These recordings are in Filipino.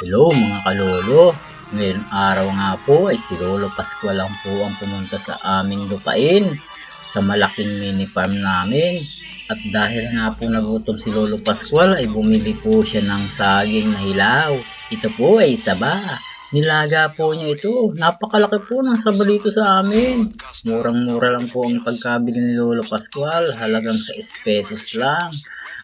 Hello mga kalolo, ngayon araw nga po ay si Lolo Pascual lang po ang pumunta sa aming lupain sa malaking mini farm namin. At dahil nga po nagutom si Lolo Pascual ay bumili po siya ng saging na hilaw. Ito po ay saba. Nilaga po niya ito. Napakalaki po ng saba dito sa amin. Murang-mura lang po ang pagkabili ni Lolo Pascual. Halagang 6 pesos lang.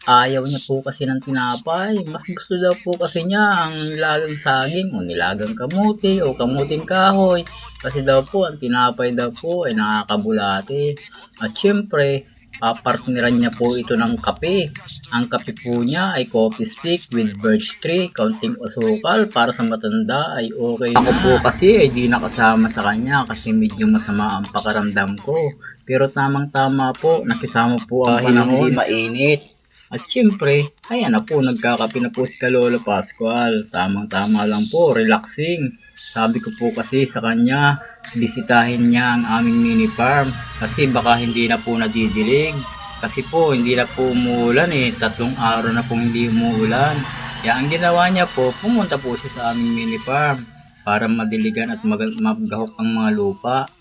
Ayaw niya po kasi ng tinapay. Mas gusto daw po kasi niya ang nilagang saging o nilagang kamuti o kamuting kahoy. Kasi daw po ang tinapay daw po ay nakakabulati. At syempre, papartneran niya po ito ng kape. Ang kape po niya ay coffee stick with birch tree, kaunting asukal para sa matanda ay okay na. Ako po kasi ay di nakasama sa kanya kasi medyo masama ang pakaramdam ko. Pero tamang tama po, nakisama po ang panahon mainit. At syempre, ayan na po, nagkakape na po si Kalolo Pascual. Tamang-tama lang po, relaxing. Sabi ko po kasi sa kanya, bisitahin niya ang aming mini farm. Kasi baka hindi na po nadidilig. Kasi po, hindi na po umuulan eh. Tatlong araw na pong hindi umuulan. Kaya ang ginawa niya po, pumunta po siya sa aming mini farm para madiligan at mag- magahok ang mga lupa.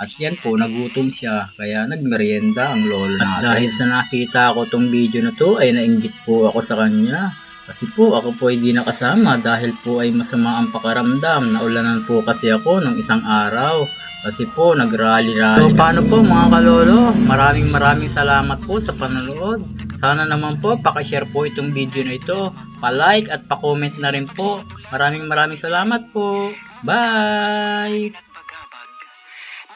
At yan po, nagutom siya, kaya nagmerienda ang lolo natin. At dahil sa nakita ko tong video na to, ay nainggit po ako sa kanya. Kasi po, ako po ay di nakasama dahil po ay masama ang pakaramdam. Naulanan po kasi ako nung isang araw. Kasi po, nag-rally-rally. So, paano po mga kalolo? Maraming maraming salamat po sa panonood. Sana naman po, pakishare po itong video na ito. Pa-like at pa-comment na rin po. Maraming maraming salamat po. Bye!